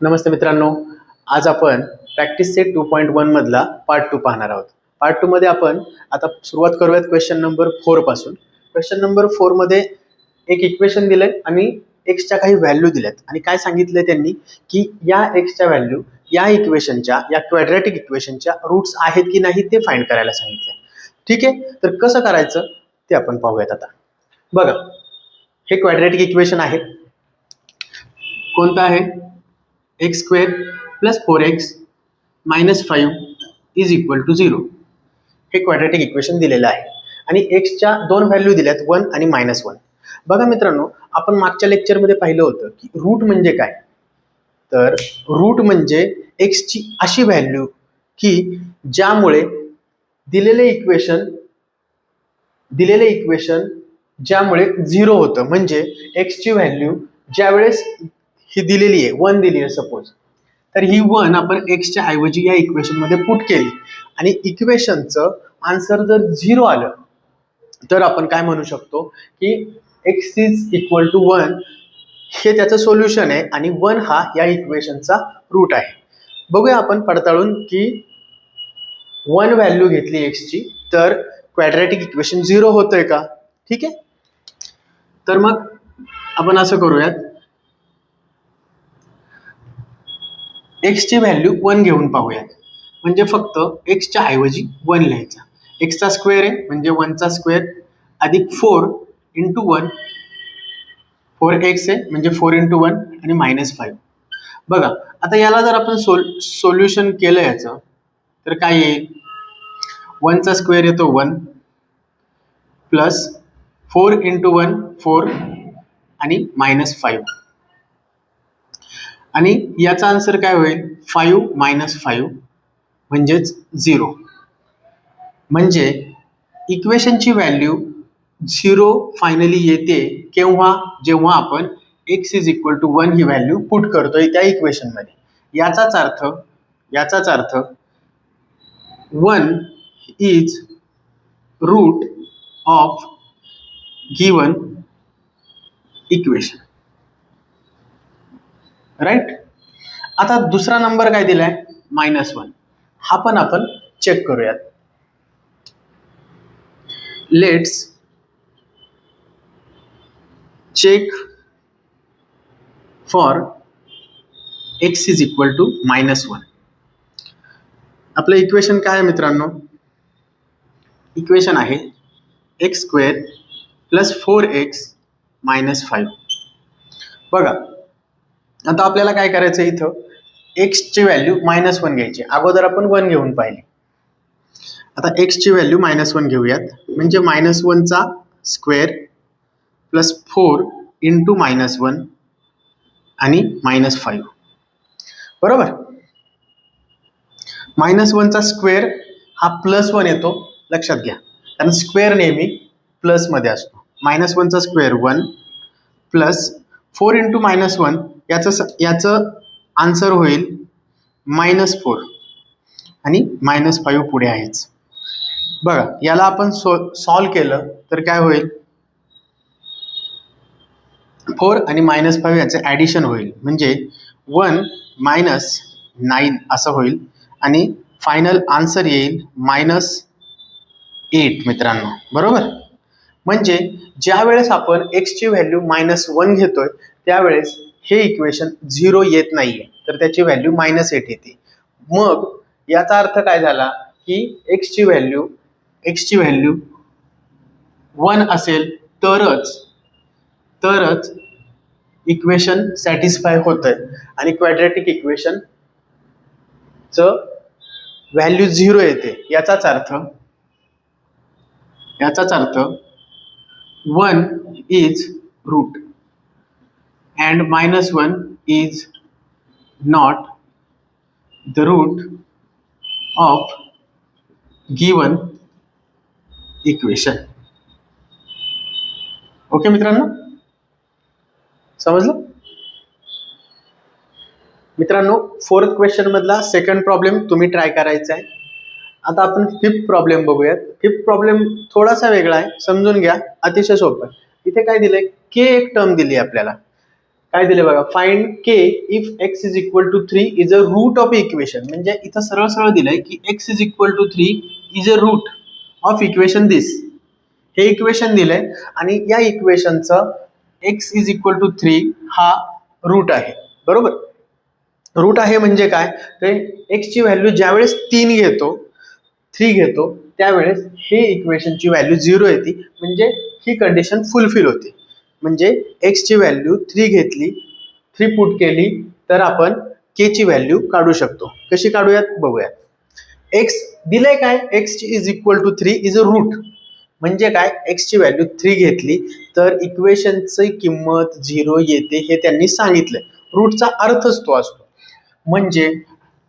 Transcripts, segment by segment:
नमस्ते मित्रांनो आज आपण practice set two point one मधला पार्ट टू पाहणार आहोत. पार्ट टू मध्ये आपण आता सुरुवात करूयात क्वेश्चन नंबर फोरपासून. क्वेश्चन नंबर फोरमध्ये एक इक्वेशन दिलंय आणि एक्सच्या काही व्हॅल्यू दिल्यात. आणि काय सांगितलंय त्यांनी? की या एक्सच्या व्हॅल्यू या इक्वेशनच्या या क्वॅड्रॅटिक इक्वेशनच्या रूट्स आहेत की नाही ते फाईंड करायला सांगितलंय. ठीक आहे? तर कसं करायचं ते आपण पाहूयात आता. बघा हे क्वॅड्रॅटिक इक्वेशन आहे. कोणतं आहे? X square plus four x minus five is equal to zero हे क्वॅड्रॅटिक इक्वेशन दिलेलं आहे. आणि एक्सच्या दोन व्हॅल्यू दिल्यात वन आणि मायनस वन बघा मित्रांनो आपण मागच्या लेक्चरमध्ये पाहिलं होतं की रूट म्हणजे काय? तर रूट म्हणजे एक्सची अशी व्हॅल्यू की ज्यामुळे दिलेले इक्वेशन दिलेले इक्वेशन ज्यामुळे झिरो होतं. म्हणजे एक्सची व्हॅल्यू ज्यावेळेस ही दिलेली आहे वन दिली आहे सपोज तर ही वन आपण एक्सच्या ऐवजी या इक्वेशनमध्ये पुट केली. आणि इक्वेशनचं आन्सर जर झिरो आलं तर आपण काय म्हणू शकतो? की x is equal to one हे त्याचं सोल्युशन आहे आणि वन हा या इक्वेशनचा रूट आहे. बघूया आपण पडताळून की वन व्हॅल्यू घेतली एक्सची तर क्वॅड्रॅटिक इक्वेशन झिरो होतंय का? ठीक आहे? तर मग आपण असं करूयात. एक्सची व्हॅल्यू वन घेऊन पाहूयात. म्हणजे फक्त एक्सच्या ऐवजी वन लिहायचा. एक्सचा स्क्वेअर आहे म्हणजे वनचा स्क्वेअर अधिक four into one four x आहे म्हणजे फोर इंटू वन आणि मायनस फाईव्ह बघा आता याला जर आपण सोल सोल्युशन केलं याचं तर काय येईल? वनचा स्क्वेअर येतो one plus four into one four आणि मायनस फाईव्ह आणि याचा आन्सर काय होईल? फाईव्ह मायनस फाईव्ह म्हणजेच झिरो म्हणजे इक्वेशनची व्हॅल्यू झिरो फायनली येते केव्हा? जेव्हा आपण x is equal to one he value put करतोय त्या इक्वेशनमध्ये याचाच अर्थ याचाच अर्थ one is root of given equation right आता दुसरा नंबर काय दिलाय? मायनस वन हा पण आपण चेक करूयात. Let's check for x is equal to minus one आपलं इक्वेशन काय आहे मित्रांनो? इक्वेशन आहे x square plus four x minus five बघा आता आपल्याला काय करायचं इथं? एक्सची व्हॅल्यू मायनस वन घ्यायची. अगोदर आपण वन घेऊन पाहिली. आता एक्सची व्हॅल्यू मायनस वन घेऊयात. म्हणजे minus वनचा square plus four into minus one आणि मायनस फाईव्ह बरोबर? मायनस वनचा स्क्वेअर हा प्लस वन येतो. लक्षात घ्या. कारण स्क्वेअर नेहमी प्लसमध्ये असतो. Minus वनचा square one plus four into minus one याचं स याचं आन्सर होईल मायनस फोर आणि मायनस फाईव्ह पुढे आहेच. बघा याला आपण सो सॉल्व केलं तर काय होईल? फोर आणि मायनस फाईव्ह याचं ॲडिशन होईल. म्हणजे वन मायनस नाईन असं होईल. आणि फायनल आन्सर येईल मायनस एट मित्रांनो. बरोबर? म्हणजे ज्या वेळेस आपण एक्सची व्हॅल्यू मायनस वन घेतोय त्यावेळेस हे इक्वेशन झिरो येत नाहीये. तर त्याची व्हॅल्यू मायनस एट येते. मग याचा अर्थ काय झाला? की एक्सची व्हॅल्यू एक्सची व्हॅल्यू वन असेल तरच तरच इक्वेशन सॅटिस्फाय होतंय. आणि क्वॅड्रॅटिक इक्वेशन च व्हॅल्यू झिरो येते. याचाच अर्थ याचाच अर्थ one is root and minus 1 is not the root of given equation. Okay मित्रांनो? समजलं? मित्रांनो फोर्थ क्वेश्चन मधला सेकंड प्रॉब्लेम तुम्ही ट्राय करायचा आहे. आता आपण फिफ्थ प्रॉब्लेम बघूयात. फिफ्थ प्रॉब्लेम थोडासा वेगळा आहे. समजून घ्या. अतिशय सोपं आहे. इथे काय दिलंय? के एक टर्म दिली आपल्याला. काय दिले बघा? Find k if x is equal to three is a root of equation म्हणजे इथं सरळ सरळ दिलंय की x is equal to three is a root of equation this हे इक्वेशन दिलंय आणि या इक्वेशनचं x is equal to three हा रूट आहे. बरोबर? रूट आहे म्हणजे काय? तर एक्सची व्हॅल्यू ज्यावेळेस तीन घेतो थ्री घेतो त्यावेळेस हे इक्वेशनची व्हॅल्यू झिरो येते. म्हणजे ही कंडिशन फुलफिल होते. म्हणजे एक्सची व्हॅल्यू थ्री घेतली थ्री पुट केली तर आपण केची व्हॅल्यू काढू शकतो. कशी काढूयात? बघूयात. एक्स दिलंय काय? X is equal to three is a root म्हणजे काय? एक्सची व्हॅल्यू थ्री घेतली तर इक्वेशनची किंमत झिरो येते हे त्यांनी सांगितलंय. रूटचा अर्थच तो असतो. म्हणजे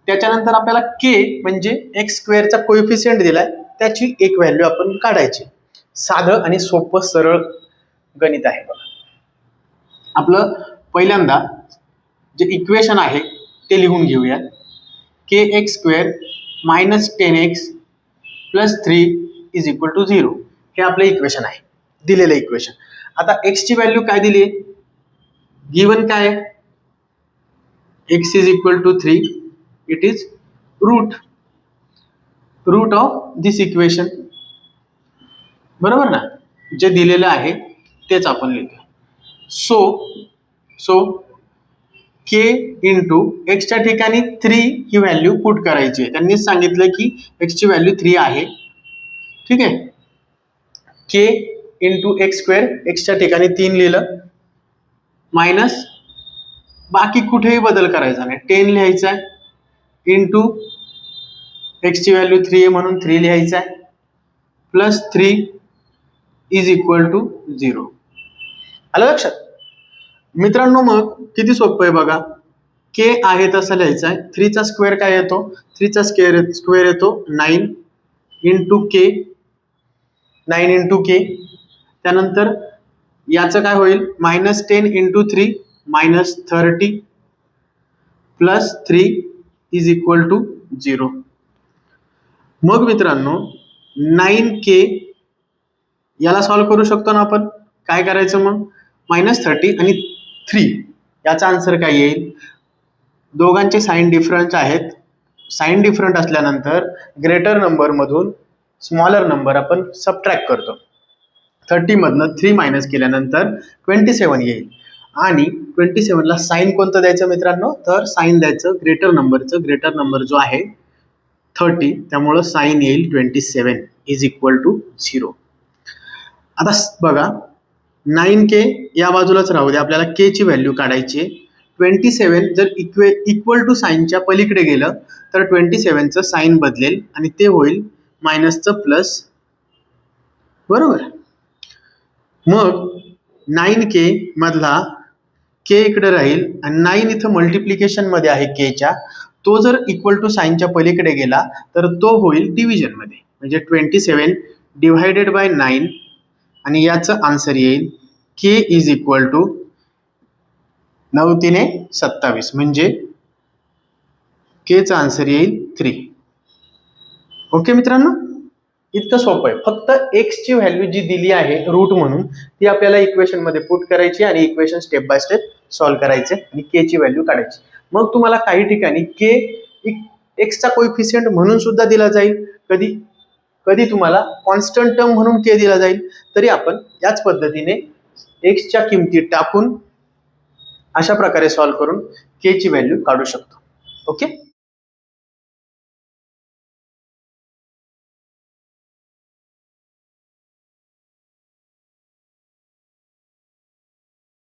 त्याच्यानंतर आपल्याला के म्हणजे एक्स स्क्वेअरचा कोइफिशियंट दिलाय त्याची एक व्हॅल्यू आपण काढायची. साधं आणि सोपं सरळ गणित आहे बघा. आपलं पहिल्यांदा जे इक्वेशन आहे ते लिहून घेऊया k x square minus ten x plus three is equal to zero हे आपलं इक्वेशन आहे. दिलेलं इक्वेशन आता एक्सची व्हॅल्यू काय दिली आहे गिवन काय आहे? X is equal to three it is root root of this equation बरोबर ना? जे दिलेलं आहे तेच आपण लिहितो सो सो के इंटू एक्सच्या ठिकाणी थ्री ही व्हॅल्यू पुट करायची आहे. त्यांनी सांगितलं की एक्सची व्हॅल्यू थ्री आहे. ठीक आहे? के इंटू एक्स स्क्वेअर एक्सच्या ठिकाणी तीन लिहिलं. मायनस बाकी कुठेही बदल करायचा नाही. टेन लिहायचा आहे. इंटू एक्सची व्हॅल्यू थ्री आहे म्हणून थ्री लिहायचं आहे. Plus three is equal to zero आलं लक्षात? मित्रांनो मग किती सोपं आहे बघा. के आहे तसं लिहायचं आहे थ्रीचा स्क्वेअर काय येतो? थ्रीचा स्क्वेअर स्क्वेअर येतो nine into k nine into k त्यानंतर याचं काय होईल? Minus ten into three minus thirty plus three is equal to zero मग मित्रांनो नाईन के याला सॉल्व करू शकतो ना आपण? काय करायचं मग? मायनस थर्टी आणि थ्री याचा आन्सर काय येईल? दोघांचे साईन डिफरंट आहेत. साईन डिफरंट असल्यानंतर ग्रेटर नंबरमधून स्मॉलर नंबर आपण सबट्रॅक्ट करतो. थर्टीमधनं थ्री मायनस केल्यानंतर ट्वेंटी सेवन येईल. आणि ट्वेंटी सेवनला साईन कोणतं द्यायचं मित्रांनो? तर साईन द्यायचं ग्रेटर नंबरचं ग्रेटर नंबर जो आहे थर्टी त्यामुळं साईन येईल twenty seven is equal to zero आता बघा नाईन के या बाजूलाच राहू दे. आपल्याला के ची व्हॅल्यू काढायची आहे. ट्वेंटी सेवन जर इक्वे इक्वल टू साईनच्या पलीकडे गेलं तर ट्वेंटी सेवनचं साईन बदलेल आणि ते होईल मायनसचं प्लस बरोबर? मग नाईन के मधला के इकडे राहील आणि नाईन इथं मल्टिप्लिकेशनमध्ये आहे केच्या तो जर इक्वल टू साईनच्या पलीकडे गेला तर तो होईल डिव्हिजनमध्ये म्हणजे twenty seven divided by nine आणि याचं आन्सर येईल के इज इक्वल टू नऊ तिने सत्तावीस म्हणजे केचं आन्सर येईल थ्री ओके मित्रांनो? इतकं सोपं आहे. फक्त एक्सची व्हॅल्यू जी दिली आहे रूट म्हणून ती आपल्याला इक्वेशनमध्ये पुट करायची आणि equation step by step solve करायचे आणि के ची व्हॅल्यू काढायची. मग तुम्हाला काही ठिकाणी के एक्सचा कोइफिशियंट म्हणून सुद्धा दिला जाईल. कधी कधी तुम्हाला कॉन्स्टंट टर्म म्हणून के दिला जाईल. तरी आपण याच पद्धतीने एक्सच्या किमती टाकून अशा प्रकारे सॉल्व्ह करून के ची व्हॅल्यू काढू शकतो. ओके